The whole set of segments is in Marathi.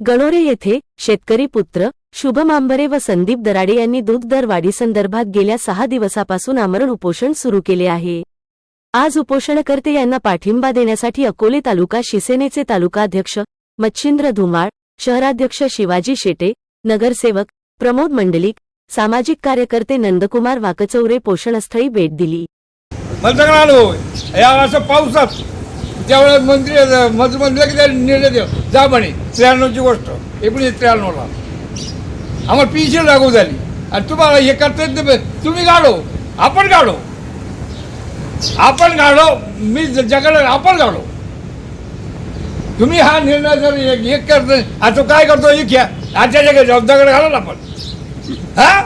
गणोरे येथे शेतकरी पुत्र शुभम आंबरे व संदीप दराडे यांनी दूध दर वाढीसंदर्भात गेल्या सहा दिवसापासून आमरण उपोषण सुरू केले आहे. आज उपोषणकर्ते यांना पाठिंबा देण्यासाठी अकोले तालुका शिवसेनेचे तालुकाध्यक्ष मच्छिंद्र धुमाळ शहराध्यक्ष शिवाजी शेटे नगरसेवक प्रमोद मंडलिक सामाजिक कार्यकर्ते नंदकुमार वाकचौरे पोषणस्थळी भेट दिली. त्यावेळेस मंत्री मंत्री म्हणले की त्याने निर्णय देऊ जा म्हणे त्र्याण्णवची गोष्ट. एकोणीसशे त्र्याण्णवला. आम्हाला पेन्शन लागू झाली. आणि तुम्हाला हे करता येत नाही. तुम्ही गाडो आपण गाडो आपण गाडो मी जगाला आपण गाडो तुम्ही हा निर्णय जर एक एक करतो आता काय करतो एक घ्या. आजच्या जगा जबाबदाकडे घाला ना आपण. हा?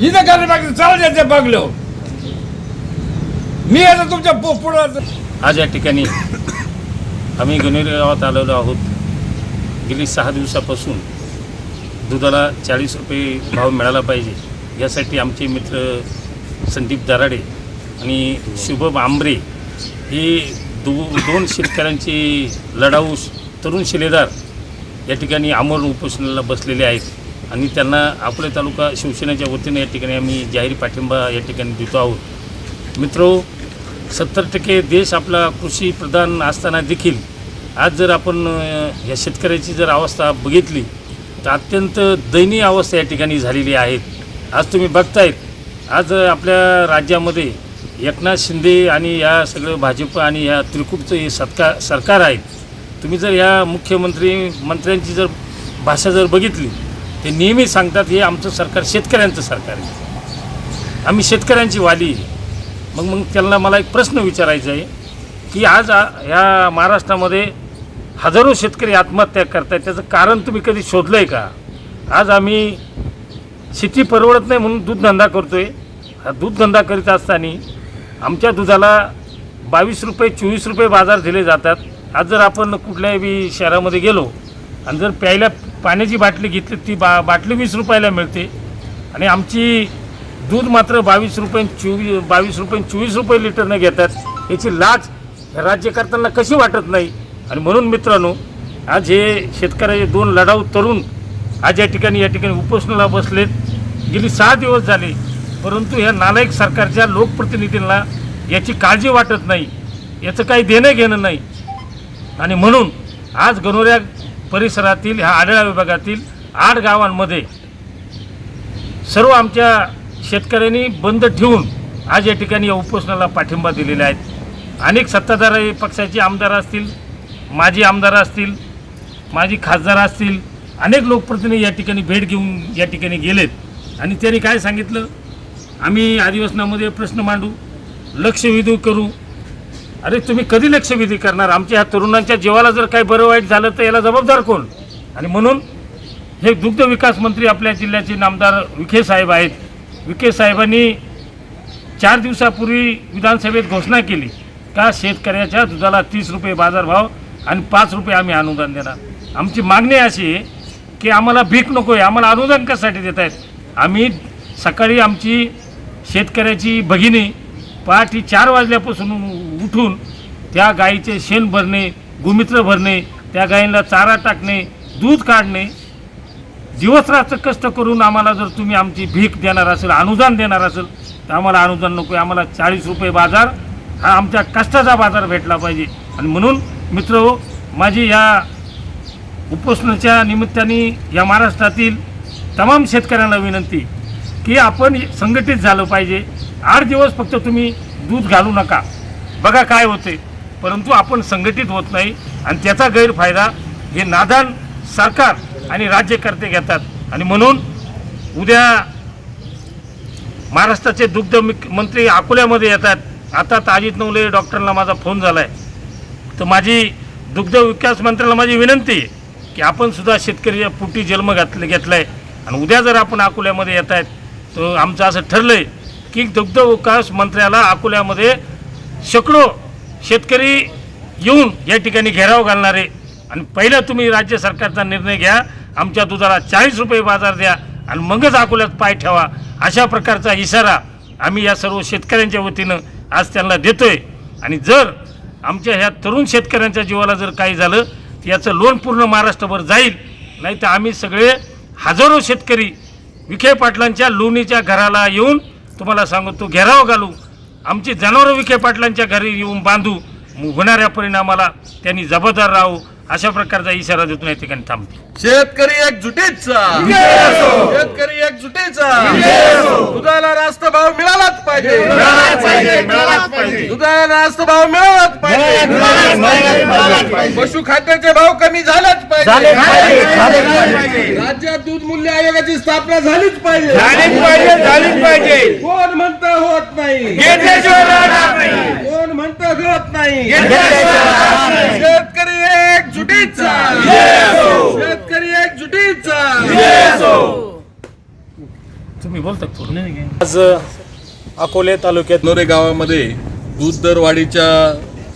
इथं करण्यापेक्षा चला त्याच्या बघलो मी आता तुमच्या पुढं आज या ठिकाणी आम्ही गणेरी गावात आलेलो आहोत. गेली सहा दिवसापासून दुधाला चाळीस रुपये भाव मिळाला पाहिजे. यासाठी आमचे मित्र संदीप दराडे आणि शुभम आंबरे हे दो दोन शेतकऱ्यांचे लढाऊ तरुण शिलेदार या ठिकाणी आमरण उपोषणाला बसलेले आहेत आणि त्यांना आपले तालुका शिवसेनेच्या वतीने या ठिकाणी आम्ही जाहीर पाठिंबा या ठिकाणी देतो आहोत. मित्रो सत्तर टक्के देश आपला कृषी प्रधान असताना देखील आज जर आपण ह्या या शेतकऱ्याची जर अवस्था बघितली तर अत्यंत दयनीय अवस्था या ठिकाणी झालेली आहेत आज तुम्ही बघतायत आज आपल्या राज्यामध्ये एकनाथ शिंदे आणि या सगळं भाजप आणि या त्रिकूटचं हे सत्कार सरकार आहे. तुम्ही जर या मुख्यमंत्री मंत्र्यांची जर भाषा जर बघितली ते नेहमी सांगतात हे आमचं सरकार शेतकऱ्यांचं सरकार आहे. आम्ही शेतकऱ्यांची वाली आहे. मग मग त्यांना मला एक प्रश्न विचारायचा आहे की आज ह्या महाराष्ट्रामध्ये हजारो शेतकरी आत्महत्या करतायत त्याचं कारण तुम्ही कधी शोधलं आहे का? आज आम्ही शेती परवडत नाही म्हणून दूधधंदा करतो आहे हा दूधधंदा करीत असताना आमच्या दुधाला बावीस रुपये चोवीस रुपये बाजार दिले जातात. आज जर आपण कुठल्याही बी शहरामध्ये गेलो आणि जर प्यायला पाण्याची बाटली घेतली ती बा बाटली वीस रुपयाला मिळते. आणि आमची दूध मात्र बावीस रुपये चोवीस बावीस रुपये चोवीस रुपये लिटरनं घेतात. याची लाच राज्यकर्त्यांना कशी वाटत नाही? आणि म्हणून मित्रांनो आज हे शेतकऱ्याचे दोन लढाऊ तरुण आज या ठिकाणी या ठिकाणी उपोषणाला बसलेत. गेली सहा दिवस झाले परंतु ह्या नालायक सरकारच्या लोकप्रतिनिधींना याची काळजी वाटत नाही. याचं काही देणं घेणं नाही. आणि म्हणून आज गणोऱ्या परिसरातील ह्या आढळा विभागातील आठ गावांमध्ये सर्व आमच्या शेतकऱ्यांनी बंद ठेवून आज या ठिकाणी या उपोषणाला पाठिंबा दिलेला आहे. अनेक सत्ताधार पक्षाचे आमदार असतील माजी आमदार असतील माजी खासदार असतील अनेक लोकप्रतिनिधी या ठिकाणी भेट घेऊन या ठिकाणी गेलेत. आणि त्यांनी काय सांगितलं? आम्ही अधिवेशनामध्ये प्रश्न मांडू लक्षवेधी करू. अरे तुम्ही कधी लक्षवेधी करणार? आमच्या ह्या तरुणांच्या जीवाला जर काही बरं वाईट झालं तर याला जबाबदार कोण? आणि म्हणून हे दुग्ध विकास मंत्री आपल्या जिल्ह्याचे नामदार विखे साहेब आहेत. विखे साहेबांनी चार दिवसापूर्वी विधानसभेत घोषणा केली का शेतकऱ्याच्या दुधाला तीस रुपये बाजारभाव आणि पाच रुपये आम्ही अनुदान देणार. आमची मागणी अशी आहे की आम्हाला भीक नको आहे आम्हाला अनुदान कशासाठी देत आहेत? आम्ही सकाळी आमची शेतकऱ्याची भगिनी पहाटे चार वाजल्यापासून उठून त्या गाईचे शेण भरणे गोमित्र भरणे त्या गायींना चारा टाकणे दूध काढणे दिवसरात्र कष्ट करून आम्हाला जर तुम्ही आमची भीक देणार असेल अनुदान देणार असेल तर आम्हाला अनुदान नको. आहे आम्हाला चाळीस रुपये बाजार हा आमच्या कष्टाचा बाजार भेटला पाहिजे. आणि म्हणून मित्र हो, माझी या उपोषणाच्या निमित्ताने या महाराष्ट्रातील तमाम शेतकऱ्यांना विनंती की आपण संघटित झालं पाहिजे. आठ दिवस फक्त तुम्ही दूध घालू नका. बघा काय होते परंतु आपण संघटित होत नाही आणि त्याचा गैरफायदा हे नादान सरकार आणि राज्यकर्ते घेतात. आणि म्हणून उद्या महाराष्ट्राचे दुग्ध मंत्री अकोल्यामध्ये येतात. आता ताजीत नवले डॉक्टरला माझा फोन झाला आहे तर माझी दुग्ध विकास मंत्र्याला माझी विनंती आहे की आपण सुद्धा शेतकरी पुटी जन्म घातले घेतला आहे आणि उद्या जर आपण अकोल्यामध्ये येत आहेत तर आमचं असं ठरलं आहे की दुग्ध विकास मंत्र्याला अकोल्यामध्ये शेकडो शेतकरी येऊन या ठिकाणी घेराव घालणारे. आणि पहिला तुम्ही राज्य सरकारचा निर्णय घ्या. आमच्या दुधाला चाळीस रुपये बाजार द्या आणि मगच अकोल्यात पाय ठेवा. अशा प्रकारचा इशारा आम्ही या सर्व शेतकऱ्यांच्या वतीनं आज त्यांना देतोय. आणि जर आमच्या ह्या तरुण शेतकऱ्यांच्या जीवाला जर काही झालं याचं लोन पूर्ण महाराष्ट्रभर जाईल. नाही तर आम्ही सगळे हजारो शेतकरी विखे पाटलांच्या लोणीच्या घराला येऊन तुम्हाला सांगतो घेराव घालू. आमची जनावरं विखे पाटलांच्या घरी येऊन बांधू. होणाऱ्या परिणामाला त्यांनी जबाबदार राहू अशा प्रकारचा इशारा देतो या ठिकाणी थांबतो शेतकरी एकजुटीचा. शेतकरी एकजुटीचा. दुधाला रास्त भाव मिळालाच पाहिजे. दुधाला रास्त भाव मिळालाच पाहिजे. पशु खाद्याचे भाव कमी झालेच पाहिजे. राज्यात दूध मूल्य आयोगाची स्थापना झालीच पाहिजे. झालीच पाहिजे झालीच पाहिजे. कोण म्हणतं होत नाही घेतल्याशिवाय राहणार नाही कोण म्हणतं होत नाही. घेतल्याशिवाय राहणार नाही. शेतकरी शेतकरी एकजुटीचा तुम्ही बोलता आज अकोले तालुक्यात नोरे गावामध्ये दूध दर वाढीच्या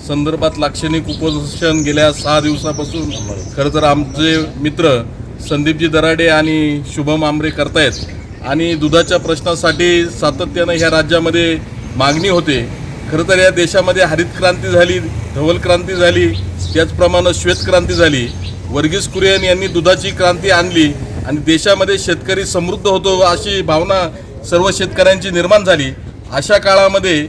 संदर्भात लाक्षणिक उपोषण गेल्या सहा दिवसापासून खरं तर आमचे मित्र संदीपजी दराडे आणि शुभम आंबरे करतायत. आणि दुधाच्या प्रश्नासाठी सातत्यानं ह्या राज्यामध्ये मागणी होते. खरं तर या देशामध्ये हरित क्रांती झाली धवल क्रांती झाली त्याचप्रमाणे श्वेत क्रांती झाली. वर्गीस कुरियन यांनी दुधाची क्रांती आणली आणि देशामध्ये शेतकरी समृद्ध होतो अशी भावना सर्व शेतकऱ्यांची निर्माण झाली. अशा काळामध्ये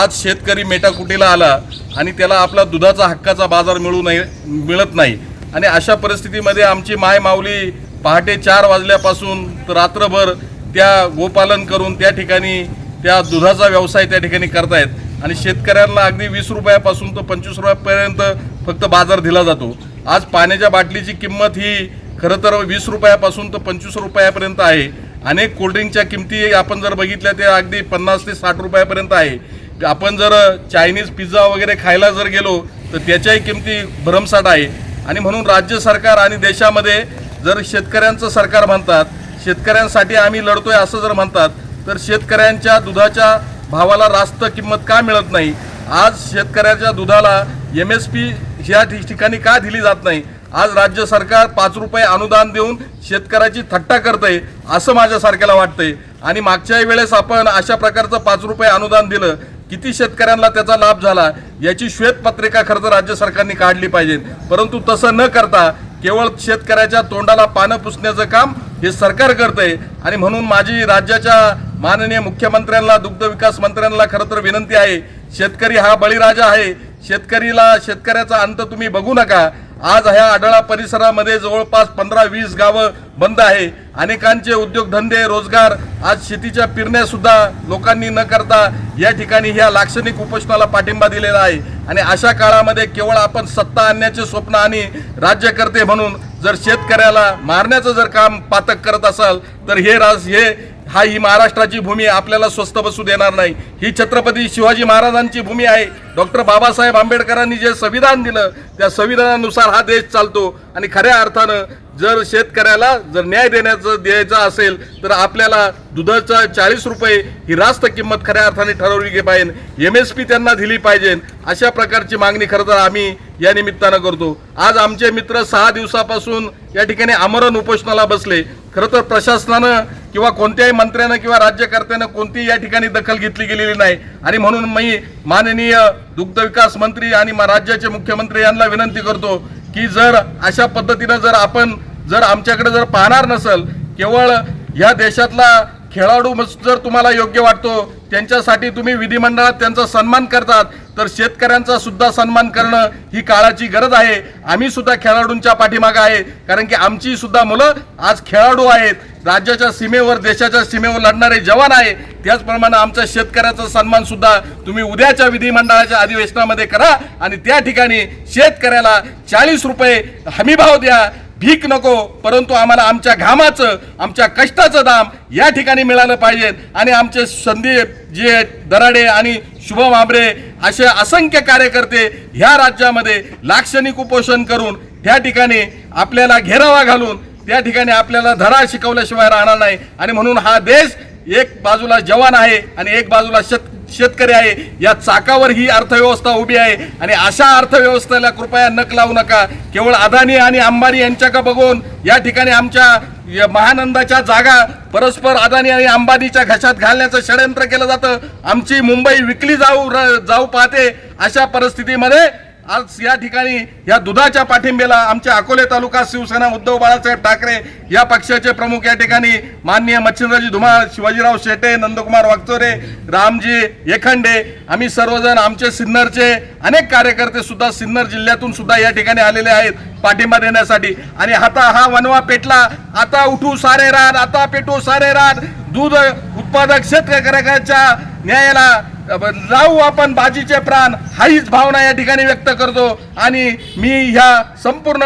आज शेतकरी मेटाकुटीला आला आणि त्याला आपला दुधाचा हक्काचा बाजार मिळू नाही मिळत नाही. आणि अशा परिस्थितीमध्ये आमची माय माऊली पहाटे चार वाजल्यापासून तर रात्रभर त्या गोपालन करून त्या ठिकाणी त्या दुधाचा व्यवसाय त्या ठिकाणी करतायत. आणि शेतकऱ्यांना अगदी वीस रुपयापासून तर पंचवीस रुपयापर्यंत फक्त बाजार दिला जातो. आज पाण्याच्या बाटलीची किंमत ही खरं तर वीस रुपयापासून तर पंचवीस रुपयापर्यंत आहे. अनेक कोल्ड्रिंकच्या किमती आपण जर बघितल्या त्या अगदी पन्नास ते साठ रुपयापर्यंत आहे. आपण जर चायनीज पिझ्झा वगैरे खायला जर गेलो तर त्याच्याही किमती भरमसाठ आहे. आणि म्हणून राज्य सरकार आणि देशामध्ये जर शेतकऱ्यांचं सरकार म्हणतात शेतकऱ्यांसाठी आम्ही लढतोय असं जर म्हणतात तर शेतकऱ्यांच्या दुधाच्या भावाला रास्त किंमत का मिळत नाही? आज शेतकऱ्याच्या दुधाला एम एस पी ह्या ठिकाणी का दिली जात नाही? आज राज्य सरकार पाच रुपये अनुदान देऊन शेतकऱ्याची थट्टा करतंय असं माझ्यासारख्याला वाटतंय. आणि मागच्याही वेळेस आपण अशा प्रकारचं पाच रुपये अनुदान दिलं किती शेतकऱ्यांना त्याचा लाभ झाला याची श्वेतपत्रिका खरं तर राज्य सरकारने काढली पाहिजे. परंतु तसं न करता केवळ शेतकऱ्याच्या तोंडाला पानं पुसण्याचं काम हे सरकार करतंय. आणि म्हणून माझी राज्याच्या माननीय मुख्यमंत्र्यांना दुग्ध विकास मंत्र्यांना खरं तर विनंती आहे शेतकरी हा बळीराजा आहे. शेतकरीला शेतकऱ्याचा अंत तुम्ही बघू नका. आज ह्या आढळा परिसरामध्ये जवळपास पंधरा वीस गावं बंद आहे. अनेकांचे उद्योगधंदे रोजगार आज शेतीच्या पिरण्या सुद्धा लोकांनी न करता या ठिकाणी ह्या लाक्षणिक उपोषणाला पाठिंबा दिलेला आहे. आणि अशा काळामध्ये केवळ आपण सत्ता आणण्याचे स्वप्न आणि राज्यकर्ते म्हणून जर शेतकऱ्याला मारण्याचं जर काम पातक करत असाल तर हे राज हे हा ही महाराष्ट्राची भूमी आपल्याला स्वस्त बसू देणार नाही. ही छत्रपती शिवाजी महाराजांची भूमी आहे. डॉक्टर बाबासाहेब आंबेडकरांनी जे संविधान दिलं त्या संविधानानुसार हा देश चालतो. आणि खऱ्या अर्थानं जर शेतकऱ्याला जर न्याय देण्याचं द्यायचा असेल तर आपल्याला दुधाचा चाळीस रुपये ही रास्त किंमत खऱ्या अर्थाने ठरवली पाहिजे. एम एस पी त्यांना दिली पाहिजे. अशा प्रकारची मागणी खरं तर आम्ही या निमित्तानं करतो. आज आमचे मित्र सहा दिवसापासून या ठिकाणी आमरण उपोषणाला बसले. खरं तर प्रशासनानं किंवा कोणत्याही मंत्र्यानं किंवा राज्यकर्त्यानं कोणतीही या ठिकाणी दखल घेतली गेलेली नाही. आणि म्हणून मी माननीय दुग्धविकास मंत्री आणि राज्याचे मुख्यमंत्री यांना विनंती करतो की जर अशा पद्धतीनं जर आपण जर आमच्याकडे जर पाहणार नसल केवळ या देशातला खेळाडू जर तुम्हाला योग्य वाटतो त्यांच्यासाठी तुम्ही विधिमंडळात त्यांचा सन्मान करतात तर शेतकऱ्यांचा सुद्धा सन्मान करणं ही काळाची गरज आहे. आम्ही सुद्धा खेळाडूंच्या पाठीमागं आहे कारण की आमची सुद्धा मुलं आज खेळाडू आहेत. राज्याच्या सीमेवर देशाच्या सीमेवर लढणारे जवान आहे. त्याचप्रमाणे आमच्या शेतकऱ्याचा सन्मान सुद्धा तुम्ही उद्याच्या विधिमंडळाच्या अधिवेशनामध्ये करा आणि त्या ठिकाणी शेतकऱ्याला चाळीस रुपये हमीभाव द्या. भीक नको परंतु आम्हाला आमच्या घामाचं आमच्या कष्टाचं दाम या ठिकाणी मिळालं पाहिजे. आणि आमचे संदीप जे दराडे आणि शुभम आंबरे असे असंख्य कार्यकर्ते ह्या राज्यामध्ये लाक्षणिक उपोषण करून त्या ठिकाणी आपल्याला घेरावा घालून त्या ठिकाणी आपल्याला धडा शिकवल्याशिवाय राहणार नाही. आणि म्हणून हा देश एक बाजूला जवान आहे आणि एक बाजूला शत शेतकरी आहे या चाकावर ही अर्थव्यवस्था उभी आहे. आणि अशा अर्थव्यवस्थेला कृपया नक लावू नका. केवळ अदानी आणि अंबानी यांच्याकडे बघून या ठिकाणी आमच्या महानंदाच्या जागा परस्पर अदानी आणि अंबानीच्या घशात घालण्याचं षडयंत्र केलं जातं. आमची मुंबई विकली जाऊ जाऊ पाहते अशा परिस्थितीमध्ये आज या ठिकाणी या दुधाच्या पाठिंब्याला आमच्या अकोले तालुका शिवसेना उद्धव बाळासाहेब ठाकरे या पक्षाचे प्रमुख या ठिकाणी माननीय मच्छिंद्रजी धुमाळ शिवाजीराव शेटे नंदकुमार वागचोरे रामजी एखंडे आम्ही सर्वजण आमचे सिन्नरचे अनेक कार्यकर्ते सुद्धा सिन्नर जिल्ह्यातून सुद्धा या ठिकाणी आलेले आहेत पाठिंबा देण्यासाठी. आणि आता हा वनवा पेटला. आता उठू सारे रान आता पेटू सारे रान दूध उत्पादक शेतकऱ्याच्या न्यायाला लावू आपण बाजीचे प्राण हाहीच भावना या ठिकाणी व्यक्त करतो. आणि मी ह्या संपूर्ण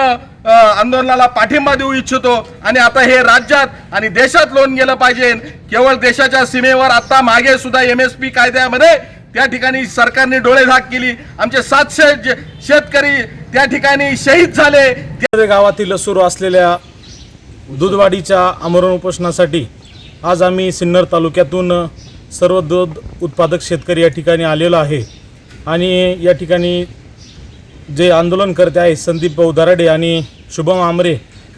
आंदोलनाला पाठिंबा देऊ इच्छितो. आणि आता हे राज्यात आणि देशात लोन गेलं पाहिजे. केवळ देशाच्या सीमेवर आता मागे सुद्धा एम एस पी कायद्यामध्ये त्या ठिकाणी सरकारने डोळे झाक केली. आमचे सातशे जे- शेतकरी त्या ठिकाणी शहीद झाले. गावातील सुरू असलेल्या दूधवाडीच्या आमरण उपोषणासाठी आज आम्ही सिन्नर तालुक्यातून सर्व दूध उत्पादक शेतकरी या ठिकाणी आलेलो आहे. आणि या ठिकाणी जे आंदोलनकर्ते आहेत संदीप भाऊ दराडे आणि शुभम आमरे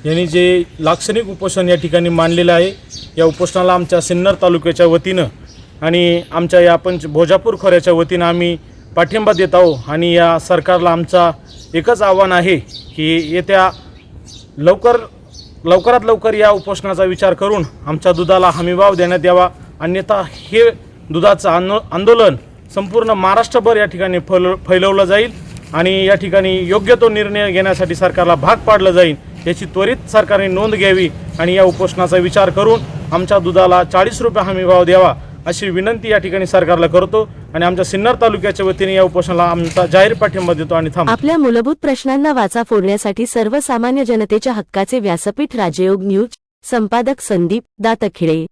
यांनी जे लाक्षणिक उपोषण या ठिकाणी मांडलेलं आहे या उपोषणाला आमच्या सिन्नर तालुक्याच्या वतीनं आणि आमच्या या पंच भोजापूर खोऱ्याच्या वतीनं आम्ही पाठिंबा देत आहोत आणि या सरकारला आमचा एकच आव्हान आहे की येत्या लवकर लवकरात लवकर या उपोषणाचा विचार करून आमच्या दुधाला हमीभाव देण्यात यावा. अन्यथा हे दुधाचं आंदो आंदोलन संपूर्ण महाराष्ट्रभर या ठिकाणी फैल फैलवलं जाईल आणि या ठिकाणी योग्य तो निर्णय घेण्यासाठी सरकारला भाग पाडलं जाईल याची त्वरित सरकारने नोंद घ्यावी आणि या उपोषणाचा विचार करून आमच्या दुधाला चाळीस रुपये हमीभाव द्यावा अशी विनंती या ठिकाणी सरकारला करतो आणि आमच्या सिन्नर तालुक्याच्या वतीने या उपोषणाला आमचा जाहीर पाठिंबा देतो आणि आपल्या मूलभूत प्रश्नांना वाचा फोडण्यासाठी सर्वसामान्य जनतेच्या हक्काचे व्यासपीठ राजयोग न्यूज संपादक संदीप दातखिळे.